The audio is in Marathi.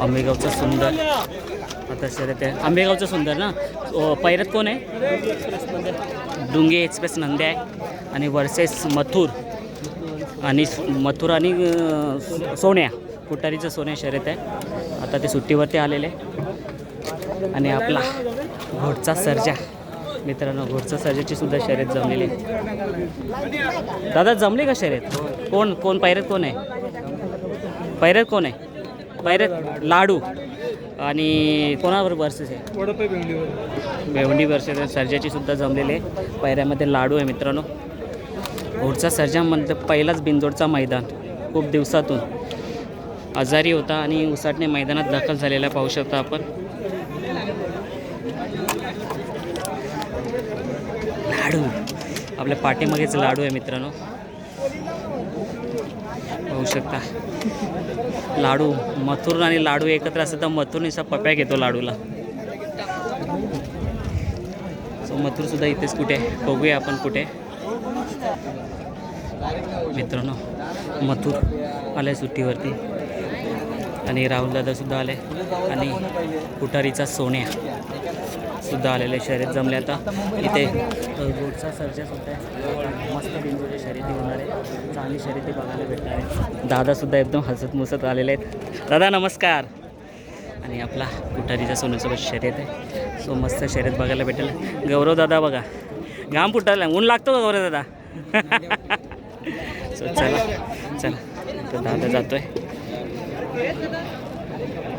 आंबेगावचं सुंदर. आता शर्यत आहे. आंबेगावचं सुंदर ना? पैरत कोण आहे? डुंगे एक्सप्रेस नंदे आहे. आणि वर्सेस मथुर. आणि मथुर आणि सोन्या. कुटारीचं सोन्या शर्यत आहे. आता ते सुट्टीवरती आलेले आणि आपला घोडचा सर्जा. मित्रांनो घोडचा सर्जाची सुद्धा शर्यत जमलेली आहे. दादा जमली का शर्यत? कोण कोण? पैरत कोण आहे? पैरत कोण आहे? पैरत लाडू आणि कोणावर वर्सेस आहे? बेवंडी वर्षाच्या सर्जाची सुद्धा जमलेली आहे. पायऱ्यामध्ये लाडू आहे मित्रांनो. घोडचा सर्जा म्हणलं पहिलाच बिंजोडचा मैदान. खूप दिवसातून. आजारी होता आणि उसाटणे मैदानात दाखल झालेला पाहू शकता आपण. लाडू. आपल्या पाठीमागेच लाडू आहे मित्रांनो. पाहू शकता. लाडू मथुर आणि लाडू एकत्र असतात तर मथुरनीचा पप्या घेतो लाडूला. सो मथुरसुद्धा इथेच कुठे बघूया आपण कुठे मित्रांनो मथुर आल्या सुट्टीवरती. आणि राहुल दादा सुद्धा आले. आणि कुठारीचा सोन्या सुद्धा आलेले शर्यत जमले आता. इथे अ, रोडचा सर्जा आहे. मस्त बिंदूच्या शर्यती होणार आहे. चांगली शर्यती बघायला भेटणार आहे. दादासुद्धा एकदम हसत मुसत आलेले आहेत. दादा नमस्कार. आणि आपला कुठारीचा सोन्यासोबत शर्यत आहे. सो मस्त शर्यत बघायला भेटेल. गौरव दादा बघा. घाम फुटायला ऊन लागतो का गौरव दादा? सो चला चला. तर दादा Beleza, né?